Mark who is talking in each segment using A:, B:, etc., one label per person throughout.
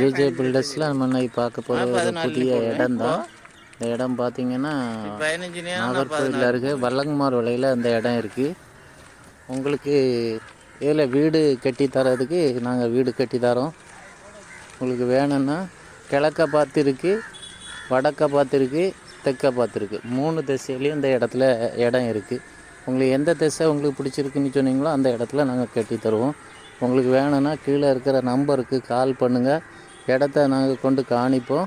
A: JJ பில்டர்ஸில் நம்ம இன்னைக்கு பார்க்க போகிற ஒரு புதிய இடம் தான். இந்த இடம் பார்த்தீங்கன்னா நாகர்கோவிலில் இருக்க. வல்லங்குமார் விலையில் அந்த இடம் இருக்குது உங்களுக்கு இதில் வீடு கட்டி தரதுக்கு நாங்கள் வீடு கட்டி தரோம். உங்களுக்கு வேணும்னா கிழக்க பார்த்து இருக்கு வடக்க பார்த்து இருக்கு தெற்க பார்த்து இருக்கு மூணு திசையிலையும் இந்த இடத்துல இடம் இருக்குது உங்களுக்கு எந்த திசை உங்களுக்கு பிடிச்சிருக்குன்னு சொன்னீங்களோ அந்த இடத்துல நாங்கள் கட்டி தருவோம். உங்களுக்கு வேணும்னா கீழே இருக்கிற நம்பருக்கு கால் பண்ணுங்கள் இடத்த நாங்கள் கொண்டு காணிப்போம்.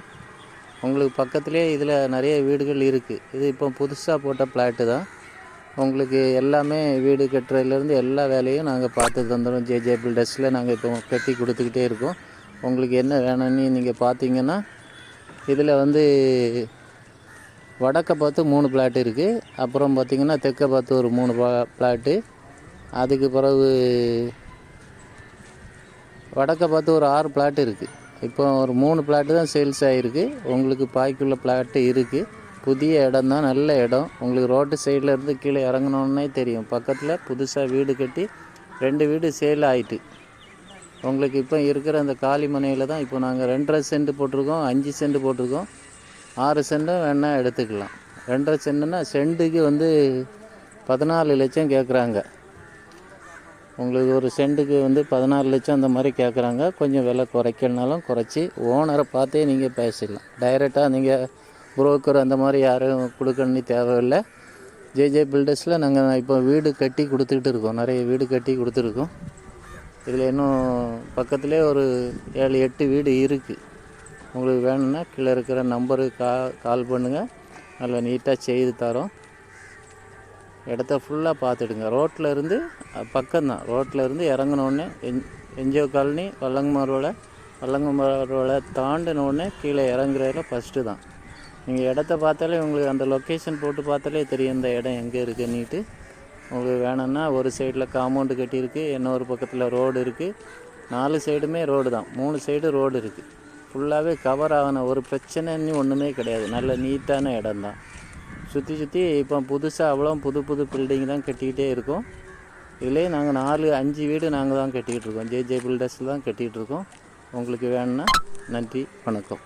A: உங்களுக்கு பக்கத்துலேயே இதில் நிறைய வீடுகள் இருக்குது இது இப்போ புதுசாக போட்ட பிளாட்டு தான். உங்களுக்கு எல்லாமே வீடு கட்டுறதுலேருந்து எல்லா வேலையும் நாங்கள் பார்த்து தந்துடும் ஜேஜே பில்டர்ஸில் நாங்கள் இப்போ கட்டி கொடுத்துக்கிட்டே இருக்கோம். உங்களுக்கு என்ன வேணும்னு நீங்கள் பார்த்தீங்கன்னா இதில் வந்து வடக்க பார்த்து மூணு பிளாட் இருக்குது அப்புறம் பார்த்திங்கன்னா தெற்க பார்த்து ஒரு மூணு பிளாட்டு. அதுக்கு பிறகு வடக்க பார்த்து ஒரு ஆறு பிளாட் இருக்குது இப்போ ஒரு மூணு பிளாட்டு தான் சேல்ஸ் ஆகிருக்கு உங்களுக்கு பாய்க்குள்ள பிளாட்டு இருக்குது புதிய இடம் தான் நல்ல இடம். உங்களுக்கு ரோட்டு சைடில் இருந்து கீழே இறங்கணுன்னே தெரியும். பக்கத்தில் புதுசாக வீடு கட்டி ரெண்டு வீடு சேல் ஆயிட்டு. உங்களுக்கு இப்போ இருக்கிற அந்த காலி மனையில் தான் இப்போ நாங்கள் ரெண்டரை சென்ட் போட்டிருக்கோம் அஞ்சு சென்ட் போட்டிருக்கோம். ஆறு சென்ட்டும் வேணால் எடுத்துக்கலாம். ரெண்டரை சென்ட்டுனா சென்ட்டுக்கு வந்து பதினாலு லட்சம் கேட்குறாங்க உங்களுக்கு ஒரு செண்டுக்கு வந்து பதினாறு லட்சம் அந்த மாதிரி கேட்குறாங்க கொஞ்சம் விலை குறைக்கணுனாலும் குறைச்சி ஓனரை பார்த்தே நீங்கள் பேசிடலாம். டைரெக்டாக நீங்கள் புரோக்கர் அந்த மாதிரி யாரும் கொடுக்கணுன்னு தேவையில்லை. ஜேஜே பில்டர்ஸில் நாங்கள் இப்போ வீடு கட்டி கொடுத்துக்கிட்டு இருக்கோம். நிறைய வீடு கட்டி கொடுத்துருக்கோம். இதில் இன்னும் பக்கத்துலேயே ஒரு ஏழு எட்டு வீடு இருக்குது உங்களுக்கு வேணும்னா கீழே இருக்கிற நம்பருக்கு கா கால் பண்ணுங்கள் நல்லா நீட்டாக செய்து தரோம். இடத்த ஃபுல்லாக பார்த்துடுங்க. ரோட்டில் இருந்து பக்கம்தான். ரோட்டில் இருந்து இறங்கினோடனே என் என்ஜிஓ காலனி வல்லங்கமாரோட வல்லங்கமாரோட தாண்டினோடனே கீழே இறங்குறதுல ஃபஸ்ட்டு தான். நீங்கள் இடத்த பார்த்தாலே உங்களுக்கு அந்த லொக்கேஷன் போட்டு பார்த்தாலே தெரியும் இந்த இடம் எங்கே இருக்குன்னுட்டு. உங்களுக்கு வேணும்னா ஒரு சைடில் காம்பவுண்டு கட்டியிருக்கு இன்னொரு பக்கத்தில் ரோடு இருக்குது நாலு சைடுமே ரோடு தான். மூணு சைடு ரோடு இருக்குது ஃபுல்லாகவே கவர் ஆகின ஒரு பிரச்சனைன்னு ஒன்றுமே கிடையாது. நல்ல நீட்டான இடம் தான். சுற்றி சுற்றி இப்போ புதுசாக அவ்வளோ புது புது பில்டிங் தான் கட்டிக்கிட்டே இருக்கோம். இதுலேயே நாங்கள் நாலு அஞ்சு வீடு நாங்கள் தான் கட்டிக்கிட்டு இருக்கோம். ஜே ஜே பில்டர்ஸில் தான் கட்டிகிட்டு இருக்கோம். உங்களுக்கு வேணும்னா நன்றி வணக்கம்.